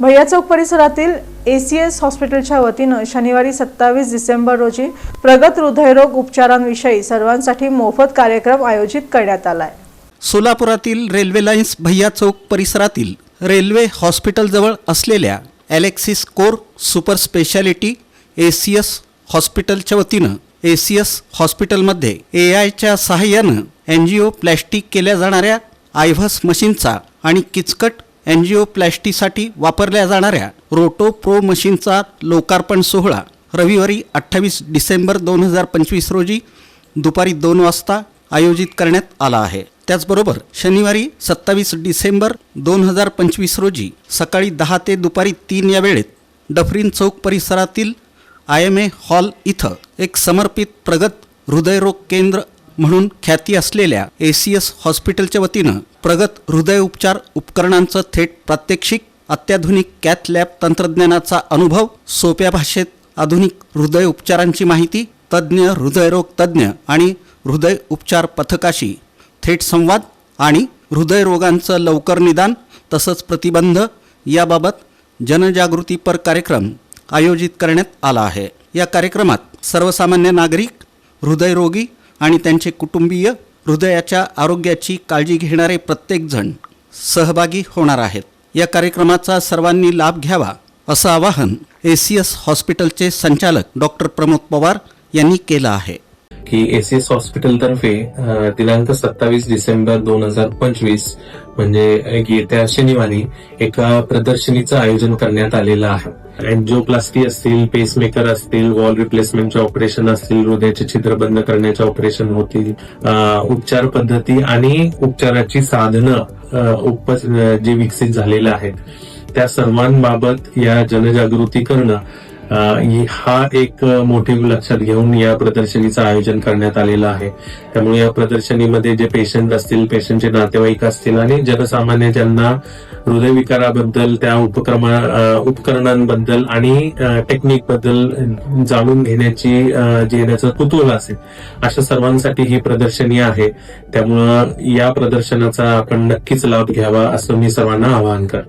भैया चौक परिसरातील एसीएस हॉस्पिटलच्या वतीनं शनिवारी सत्तावीस डिसेंबर रोजी प्रगत हृदयरोग उपचारांविषयी सर्वांसाठी मोफत कार्यक्रम आयोजित करण्यात आलाय. सोलापुरातील रेल्वे लाईन्स भैया चौक परिसरातील रेल्वे हॉस्पिटलजवळ असलेल्या Alexis core super speciality A C S हॉस्पिटलच्या वतीनं ए सी एस हॉस्पिटलमध्ये ए आयच्या सहाय्यानं एनजिओप्लॅस्टिक केल्या जाणाऱ्या आयव्हस मशीनचा आणि किचकट एनजिओप्लॅस्टीसाठी वापरल्या जाणाऱ्या रोटो प्रो मशीनचा लोकार्पण सोहळा रविवारी अठ्ठावीस डिसेंबर दोन हजार पंचवीस रोजी दुपारी दोन वाजता आयोजित करण्यात आला आहे. त्याचबरोबर शनिवारी सत्तावीस डिसेंबर दोन हजार पंचवीस रोजी सकाळी दहा ते दुपारी तीन या वेळेत डफरीन चौक परिसरातील आय एम ए हॉल इथं एक समर्पित प्रगत हृदयरोग केंद्र म्हणून ख्याती असलेल्या ए सी एस हॉस्पिटलच्या वतीनं प्रगत हृदय उपचार उपकरणांचं थेट प्रात्यक्षिक अत्याधुनिक कॅथ लॅब तंत्रज्ञानाचा अनुभव सोप्या भाषेत आधुनिक हृदय उपचारांची माहिती तज्ज्ञ हृदयरोग तज्ज्ञ आणि हृदय उपचार पथकाशी थेट संवाद आणि हृदयरोगांचं लवकर निदान तसंच प्रतिबंध याबाबत जनजागृतीपर कार्यक्रम आयोजित करण्यात आला आहे. या कार्यक्रमात सर्वसामान्य नागरिक हृदयरोगी आणि त्यांचे कुटुंबीय हृदयाच्या आरोग्याची काळजी घेणारे प्रत्येकजण सहभागी होणार आहेत. या कार्यक्रमाचा सर्वांनी लाभ घ्यावा असं आवाहन ए सी एस हॉस्पिटलचे संचालक डॉक्टर प्रमोद पवार यांनी केलं आहे. की एसीएस हॉस्पिटलतर्फे दिनांक सत्तावीस डिसेंबर दोन हजार पंचवीस म्हणजे येत्या शनिवारी एका प्रदर्शनीचं आयोजन करण्यात आलेलं आहे. एन्जिओप्लास्टी असतील पेसमेकर असतील वॉल रिप्लेसमेंटचे ऑपरेशन असतील हृदयाचे छिद्र बंद करण्याचे ऑपरेशन होतील उपचार पद्धती आणि उपचाराची साधनं उप जे विकसित झालेले आहेत. त्या सर्वांबाबत या जनजागृती करणं हा एक मोटिव्ह लक्षात घेऊन या प्रदर्शनीचं आयोजन करण्यात आलेलं आहे. त्यामुळे या प्रदर्शनीमध्ये जे पेशंट असतील पेशंटचे नातेवाईक असतील आणि जनसामान्य ज्यांना हृदयविकाराबद्दल त्या उपक्रमा उपकरणांबद्दल आणि टेक्निकबद्दल जाणून घेण्याची अ, जे कुतूहल असेल अशा सर्वांसाठी ही प्रदर्शनी आहे. त्यामुळं या प्रदर्शनाचा आपण नक्कीच लाभ घ्यावा असं मी सर्वांना आवाहन करतो.